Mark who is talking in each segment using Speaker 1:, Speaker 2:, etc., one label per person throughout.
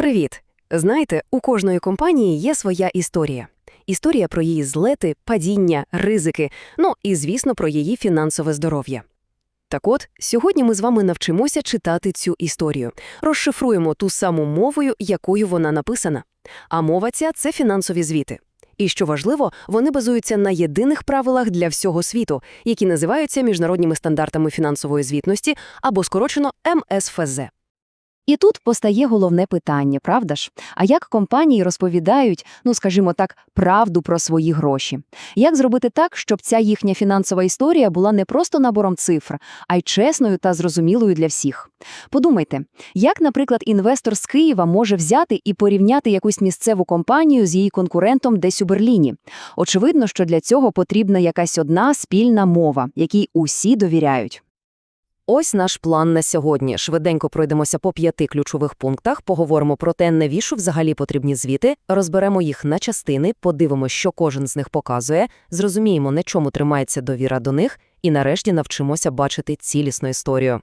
Speaker 1: Привіт! Знаєте, у кожної компанії є своя історія. Історія про її злети, падіння, ризики, ну і, звісно, про її фінансове здоров'я. Так от, сьогодні ми з вами навчимося читати цю історію, розшифруємо ту саму мовою, якою вона написана. А мова ця – це фінансові звіти. І що важливо, вони базуються на єдиних правилах для всього світу, які називаються міжнародними стандартами фінансової звітності або скорочено МСФЗ.
Speaker 2: І тут постає головне питання, правда ж? А як компанії розповідають, ну скажімо так, правду про свої гроші? Як зробити так, щоб ця їхня фінансова історія була не просто набором цифр, а й чесною та зрозумілою для всіх? Подумайте, як, наприклад, інвестор з Києва може взяти і порівняти якусь місцеву компанію з її конкурентом десь у Берліні? Очевидно, що для цього потрібна якась одна спільна мова, якій усі довіряють.
Speaker 1: Ось наш план на сьогодні. Швиденько пройдемося по п'яти ключових пунктах, поговоримо про те, навіщо взагалі потрібні звіти, розберемо їх на частини, подивимося, що кожен з них показує, зрозуміємо, на чому тримається довіра до них, і нарешті навчимося бачити цілісну історію.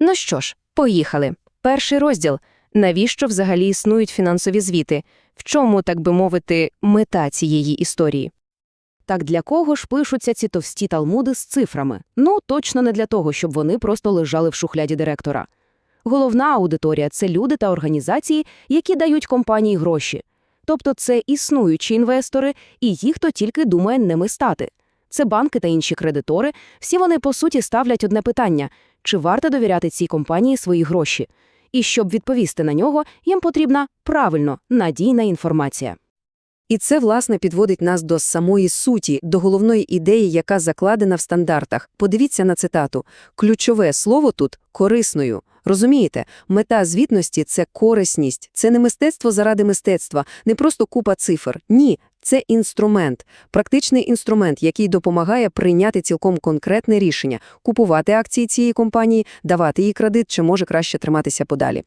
Speaker 1: Ну що ж, поїхали. Перший розділ. Навіщо взагалі існують фінансові звіти? В чому, так би мовити, мета цієї історії? Так для кого ж пишуться ці товсті талмуди з цифрами? Ну, точно не для того, щоб вони просто лежали в шухляді директора. Головна аудиторія це люди та організації, які дають компанії гроші. Тобто це існуючі інвестори і їх, хто тільки думає ними стати. Це банки та інші кредитори, всі вони, по суті, ставлять одне питання – чи варто довіряти цій компанії свої гроші? І щоб відповісти на нього, їм потрібна правильно надійна інформація. І це, власне, підводить нас до самої суті, до головної ідеї, яка закладена в стандартах. Подивіться на цитату. Ключове слово тут корисною. Розумієте, мета звітності це корисність, це не мистецтво заради мистецтва, не просто купа цифр. Ні, це інструмент, практичний інструмент, який допомагає прийняти цілком конкретне рішення, купувати акції цієї компанії, давати їй кредит чи може краще триматися подалі.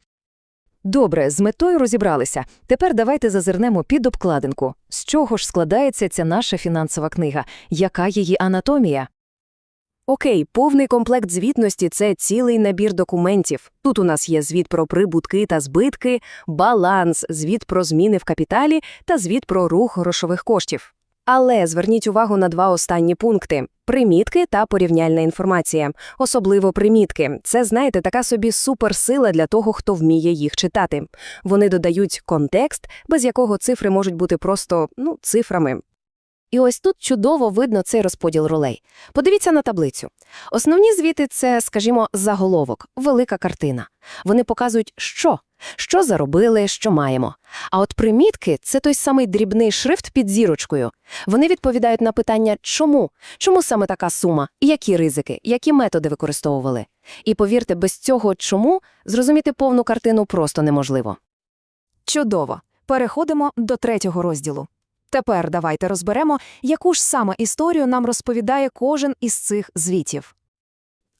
Speaker 1: Добре, з метою розібралися. Тепер давайте зазирнемо під обкладинку. З чого ж складається ця наша фінансова книга? Яка її анатомія? Окей, повний комплект звітності – це цілий набір документів. Тут у нас є звіт про прибутки та збитки, баланс, звіт про зміни в капіталі та звіт про рух грошових коштів. Але зверніть увагу на два останні пункти – примітки та порівняльна інформація. Особливо примітки. Це, знаєте, така собі суперсила для того, хто вміє їх читати. Вони додають контекст, без якого цифри можуть бути просто, ну, цифрами. І ось тут чудово видно цей розподіл ролей. Подивіться на таблицю. Основні звіти – це, скажімо, заголовок, велика картина. Вони показують, що, що заробили, що маємо. А от примітки – це той самий дрібний шрифт під зірочкою. Вони відповідають на питання «чому?», чому саме така сума, які ризики, які методи використовували. І повірте, без цього «чому» зрозуміти повну картину просто неможливо.
Speaker 3: Чудово. Переходимо до третього розділу. Тепер давайте розберемо, яку ж саме історію нам розповідає кожен із цих звітів.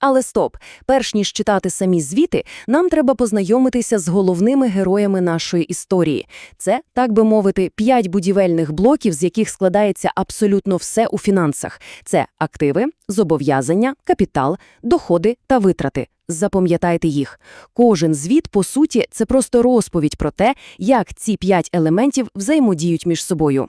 Speaker 1: Але стоп, перш ніж читати самі звіти, нам треба познайомитися з головними героями нашої історії. Це, так би мовити, п'ять будівельних блоків, з яких складається абсолютно все у фінансах. Це активи, зобов'язання, капітал, доходи та витрати. Запам'ятайте їх. Кожен звіт, по суті, це просто розповідь про те, як ці п'ять елементів взаємодіють між собою.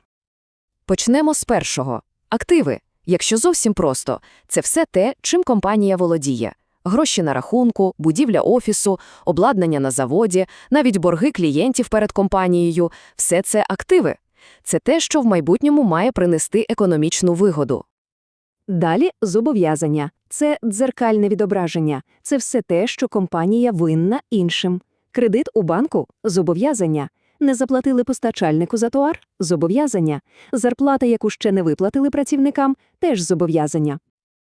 Speaker 1: Почнемо з першого. Активи. Якщо зовсім просто, це все те, чим компанія володіє. Гроші на рахунку, будівля офісу, обладнання на заводі, навіть борги клієнтів перед компанією – все це активи. Це те, що в майбутньому має принести економічну вигоду. Далі – зобов'язання. Це дзеркальне відображення. Це все те, що компанія винна іншим. Кредит у банку – зобов'язання. Не заплатили постачальнику за товар – зобов'язання. Зарплата, яку ще не виплатили працівникам – теж зобов'язання.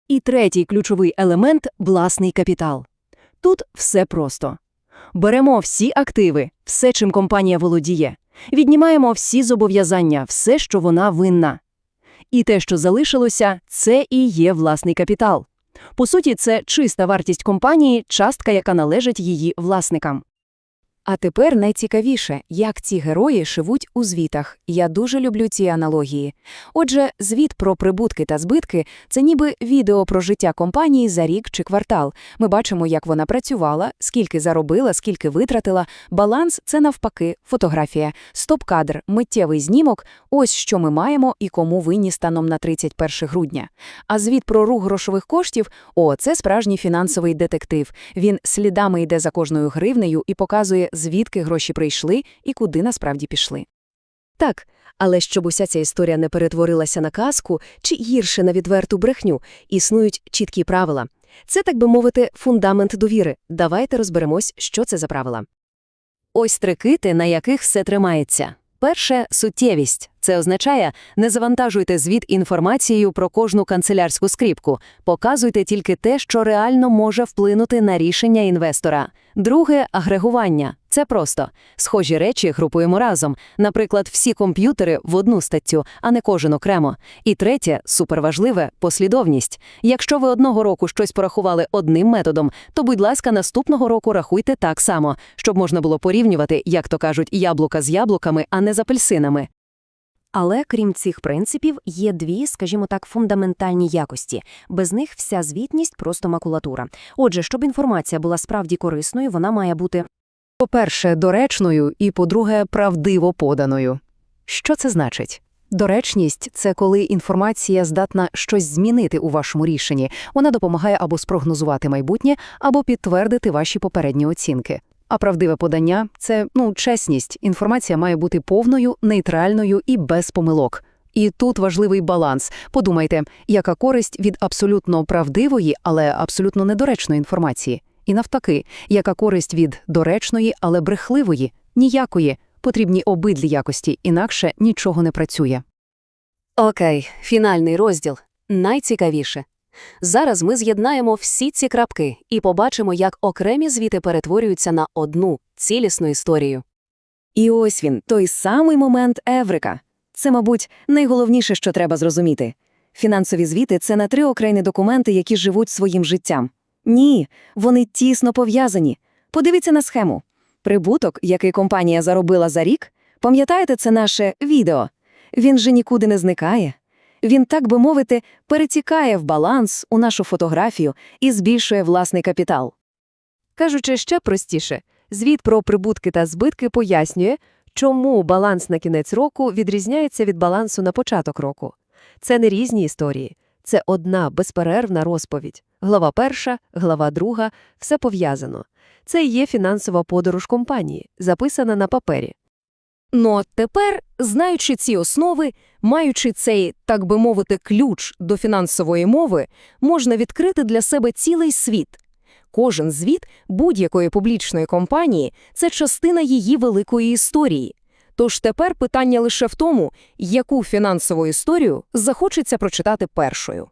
Speaker 1: І третій ключовий елемент – власний капітал. Тут все просто. Беремо всі активи, все, чим компанія володіє, віднімаємо всі зобов'язання, все, що вона винна. І те, що залишилося, це і є власний капітал. По суті, це чиста вартість компанії, частка, яка належить її власникам.
Speaker 3: А тепер найцікавіше, як ці герої живуть у звітах. Я дуже люблю ці аналогії. Отже, звіт про прибутки та збитки – це ніби відео про життя компанії за рік чи квартал. Ми бачимо, як вона працювала, скільки заробила, скільки витратила. Баланс – це навпаки, фотографія. Стоп-кадр, миттєвий знімок – ось що ми маємо і кому винні станом на 31 грудня. А звіт про рух грошових коштів – о, це справжній фінансовий детектив. Він слідами йде за кожною гривнею і показує, звідки гроші прийшли і куди насправді пішли.
Speaker 1: Так, але щоб уся ця історія не перетворилася на казку чи гірше на відверту брехню, існують чіткі правила. Це, так би мовити, фундамент довіри. Давайте розберемось, що це за правила. Ось три кити, на яких все тримається. Перше – суттєвість. Це означає, не завантажуйте звіт інформацією про кожну канцелярську скріпку, показуйте тільки те, що реально може вплинути на рішення інвестора. Друге – агрегування. Це просто. Схожі речі групуємо разом, наприклад, всі комп'ютери в одну статтю, а не кожен окремо. І третє, суперважливе – послідовність. Якщо ви одного року щось порахували одним методом, то, будь ласка, наступного року рахуйте так само, щоб можна було порівнювати, як то кажуть, яблука з яблуками, а не з апельсинами.
Speaker 4: Але крім цих принципів, є дві, скажімо так, фундаментальні якості. Без них вся звітність просто макулатура. Отже, щоб інформація була справді корисною, вона має бути
Speaker 2: По-перше, доречною і, по-друге, правдиво поданою. Що це значить? Доречність – це коли інформація здатна щось змінити у вашому рішенні. Вона допомагає або спрогнозувати майбутнє, або підтвердити ваші попередні оцінки. А правдиве подання – це, ну, чесність. Інформація має бути повною, нейтральною і без помилок. І тут важливий баланс. Подумайте, яка користь від абсолютно правдивої, але абсолютно недоречної інформації. І навтаки, яка користь від доречної, але брехливої? Ніякої. Потрібні обидві якості, інакше нічого не працює.
Speaker 1: Окей, фінальний розділ. Найцікавіше. Зараз ми з'єднаємо всі ці крапки і побачимо, як окремі звіти перетворюються на одну цілісну історію. І ось він, той самий момент Еврика. Це, мабуть, найголовніше, що треба зрозуміти. Фінансові звіти – це не три окремі документи, які живуть своїм життям. Ні, вони тісно пов'язані. Подивіться на схему. Прибуток, який компанія заробила за рік, пам'ятаєте, це наше відео. Він же нікуди не зникає. Він, так би мовити, перетікає в баланс у нашу фотографію і збільшує власний капітал.
Speaker 3: Кажучи ще простіше, звіт про прибутки та збитки пояснює, чому баланс на кінець року відрізняється від балансу на початок року. Це не різні історії, це одна безперервна розповідь. Глава перша, глава друга – все пов'язано. Це і є фінансова подорож компанії, записана на папері. Ну от тепер, знаючи ці основи, маючи цей, так би мовити, ключ до фінансової мови, можна відкрити для себе цілий світ. Кожен звіт будь-якої публічної компанії – це частина її великої історії. Тож тепер питання лише в тому, яку фінансову історію захочеться прочитати першою.